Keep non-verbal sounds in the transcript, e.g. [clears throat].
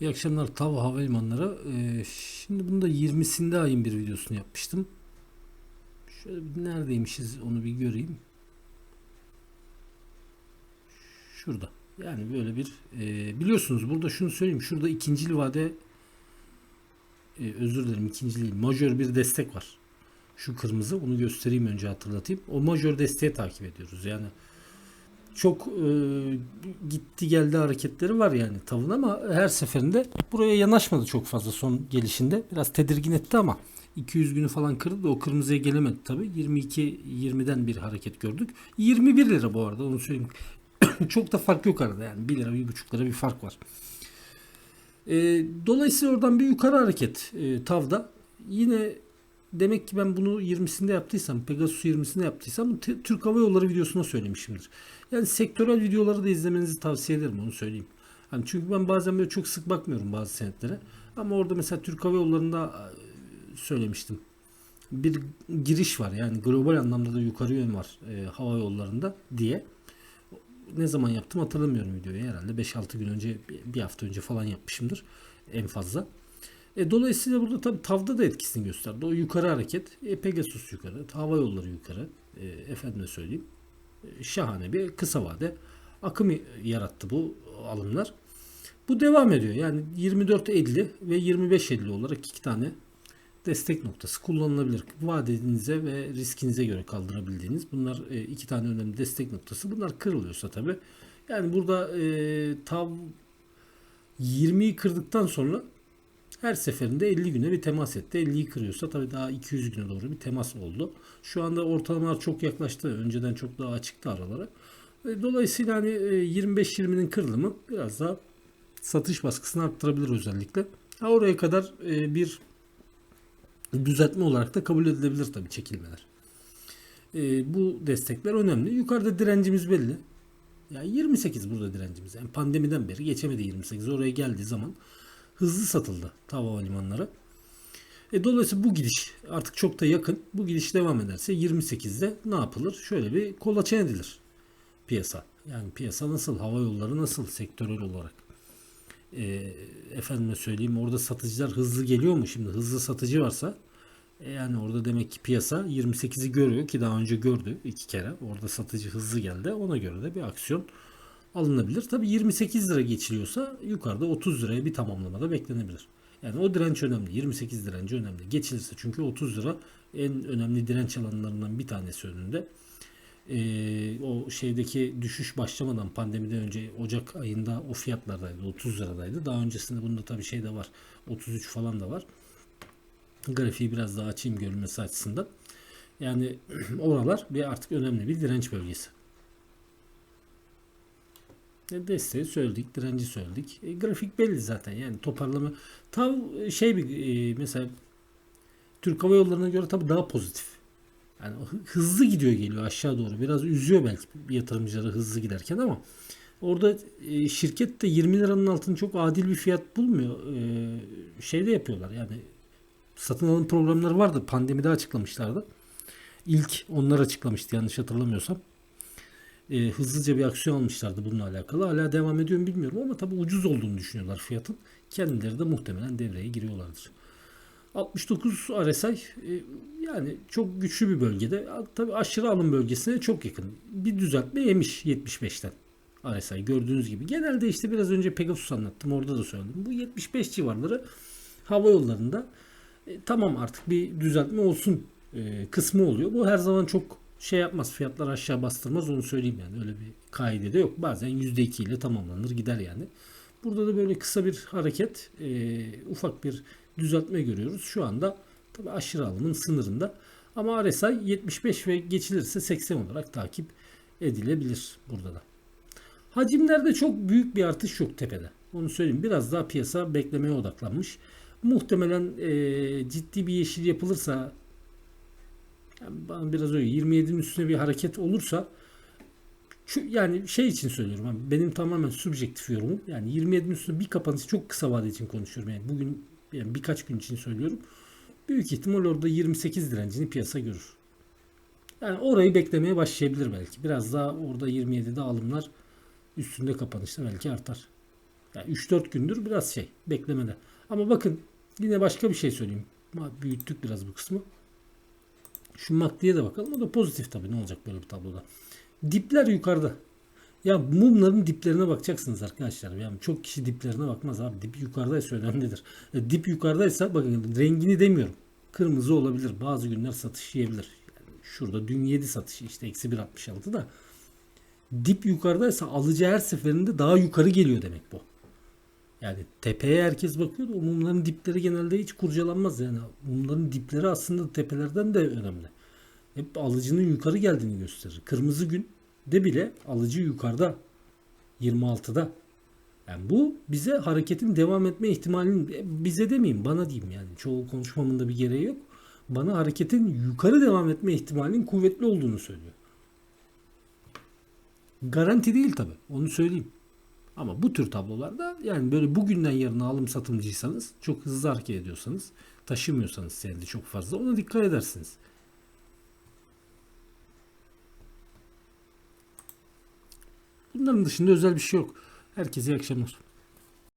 İyi akşamlar Tav Havalimanları. Ee, şimdi bunu da 20'sinde ayın bir videosunu yapmıştım. Şöyle bir neredeymişiz onu bir göreyim. Şurada. Yani böyle bir e, biliyorsunuz burada şunu söyleyeyim. Şurada ikincil vade e, özür dilerim ikinci değil. Majör bir destek var. Şu kırmızı onu göstereyim önce hatırlatayım. O majör desteği takip ediyoruz. Yani çok e, gitti geldi hareketleri var yani tavın ama her seferinde buraya yanaşmadı çok fazla son gelişinde. Biraz tedirgin etti ama 200 günü falan kırdı da o kırmızıya gelemedi tabi. 22 20'den bir hareket gördük. 21 lira bu arada onu söyleyeyim. [coughs] çok da fark yok arada yani 1 lira 1,5 lira bir fark var. E, dolayısıyla oradan bir yukarı hareket e, tavda. Yine demek ki ben bunu 20'sinde yaptıysam, Pegasus 20'sinde yaptıysam Türk Hava Yolları videosuna söylemişimdir. Yani sektörel videoları da izlemenizi tavsiye ederim onu söyleyeyim. Hani çünkü ben bazen böyle çok sık bakmıyorum bazı senetlere. Ama orada mesela Türk Hava Yolları'nda e, söylemiştim. Bir giriş var yani global anlamda da yukarı yön var e, hava yollarında diye. Ne zaman yaptım hatırlamıyorum videoyu herhalde 5-6 gün önce bir hafta önce falan yapmışımdır en fazla. E, dolayısıyla burada tabii tavda da etkisini gösterdi. O yukarı hareket, e, Pegasus yukarı, hava yolları yukarı, e, efendime söyleyeyim. E, şahane bir kısa vade akım yarattı bu alımlar. Bu devam ediyor. Yani 24.50 ve 25.50 olarak iki tane destek noktası kullanılabilir. Vadenize ve riskinize göre kaldırabildiğiniz bunlar e, iki tane önemli destek noktası. Bunlar kırılıyorsa tabi. Yani burada e, tav 20'yi kırdıktan sonra her seferinde 50 güne bir temas etti. 50'yi kırıyorsa tabii daha 200 güne doğru bir temas oldu. Şu anda ortalamalar çok yaklaştı. Önceden çok daha açıktı aralara. E, Dolayısıyla hani 25-20'nin kırılımı biraz daha satış baskısını arttırabilir özellikle. Ha oraya kadar e, bir düzeltme olarak da kabul edilebilir tabii çekilmeler. E, bu destekler önemli. Yukarıda direncimiz belli. Yani 28 burada direncimiz. Yani pandemiden beri geçemedi 28. Oraya geldiği zaman hızlı satıldı havalimanları. E, dolayısıyla bu gidiş artık çok da yakın. Bu gidiş devam ederse 28'de ne yapılır? Şöyle bir kolaçan edilir piyasa. Yani piyasa nasıl? Hava yolları nasıl sektörel olarak? E, efendime söyleyeyim orada satıcılar hızlı geliyor mu? Şimdi hızlı satıcı varsa e, yani orada demek ki piyasa 28'i görüyor ki daha önce gördü iki kere. Orada satıcı hızlı geldi. Ona göre de bir aksiyon alınabilir. Tabi 28 lira geçiliyorsa yukarıda 30 liraya bir tamamlamada beklenebilir. Yani o direnç önemli. 28 direnci önemli. Geçilirse çünkü 30 lira en önemli direnç alanlarından bir tanesi önünde. Ee, o şeydeki düşüş başlamadan pandemiden önce Ocak ayında o fiyatlardaydı. 30 liradaydı. Daha öncesinde bunda tabii şey de var. 33 falan da var. Grafiği biraz daha açayım görülmesi açısından. Yani [clears throat] oralar bir artık önemli bir direnç bölgesi. E, desteği söyledik, direnci söyledik. E, grafik belli zaten yani toparlama. Tam şey bir e, mesela Türk Hava Yolları'na göre tabii daha pozitif. Yani hızlı gidiyor geliyor aşağı doğru. Biraz üzüyor belki yatırımcıları hızlı giderken ama orada e, şirket de 20 liranın altını çok adil bir fiyat bulmuyor. E, şeyde yapıyorlar yani satın alım programları vardı. Pandemide açıklamışlardı. İlk onlar açıklamıştı yanlış hatırlamıyorsam e, hızlıca bir aksiyon almışlardı bununla alakalı. Hala devam ediyor mu bilmiyorum ama tabii ucuz olduğunu düşünüyorlar fiyatın. Kendileri de muhtemelen devreye giriyorlardır. 69 RSI e, yani çok güçlü bir bölgede. Tabii aşırı alım bölgesine çok yakın. Bir düzeltme yemiş 75'ten. RSI gördüğünüz gibi. Genelde işte biraz önce Pegasus anlattım. Orada da söyledim. Bu 75 civarları hava yollarında e, tamam artık bir düzeltme olsun e, kısmı oluyor. Bu her zaman çok şey yapmaz fiyatlar aşağı bastırmaz onu söyleyeyim yani öyle bir kaide de yok. Bazen %2 ile tamamlanır gider yani. Burada da böyle kısa bir hareket e, ufak bir düzeltme görüyoruz. Şu anda tabi aşırı alımın sınırında. Ama RSI 75 ve geçilirse 80 olarak takip edilebilir burada da. Hacimlerde çok büyük bir artış yok tepede. Onu söyleyeyim. Biraz daha piyasa beklemeye odaklanmış. Muhtemelen e, ciddi bir yeşil yapılırsa yani bana biraz öyle 27'nin üstüne bir hareket olursa yani şey için söylüyorum benim tamamen subjektif yorumum. Yani 27'nin üstüne bir kapanış çok kısa vade için konuşuyorum. Yani bugün yani birkaç gün için söylüyorum. Büyük ihtimal orada 28 direncini piyasa görür. Yani orayı beklemeye başlayabilir belki. Biraz daha orada 27'de alımlar üstünde kapanışta belki artar. Yani 3-4 gündür biraz şey beklemede. Ama bakın yine başka bir şey söyleyeyim. Büyüttük biraz bu kısmı. Şu MACD'ye de bakalım. O da pozitif tabii. Ne olacak böyle bir tabloda. Dipler yukarıda. Ya mumların diplerine bakacaksınız arkadaşlar. Yani çok kişi diplerine bakmaz abi. Dip yukarıdaysa önemlidir. E, dip yukarıdaysa bakın rengini demiyorum. Kırmızı olabilir. Bazı günler satış yiyebilir. Yani şurada dün 7 satışı işte eksi 1.66 da dip yukarıdaysa alıcı her seferinde daha yukarı geliyor demek bu. Yani tepeye herkes bakıyor da mumların dipleri genelde hiç kurcalanmaz yani. Mumların dipleri aslında tepelerden de önemli. Hep alıcının yukarı geldiğini gösterir. Kırmızı gün de bile alıcı yukarıda 26'da. Yani bu bize hareketin devam etme ihtimalinin e, bize demeyeyim bana diyeyim yani çoğu konuşmamın da bir gereği yok. Bana hareketin yukarı devam etme ihtimalinin kuvvetli olduğunu söylüyor. Garanti değil tabi onu söyleyeyim. Ama bu tür tablolarda yani böyle bugünden yarına alım satımcıysanız çok hızlı hareket ediyorsanız taşımıyorsanız senedi çok fazla ona dikkat edersiniz. Bunların dışında özel bir şey yok. Herkese iyi akşamlar.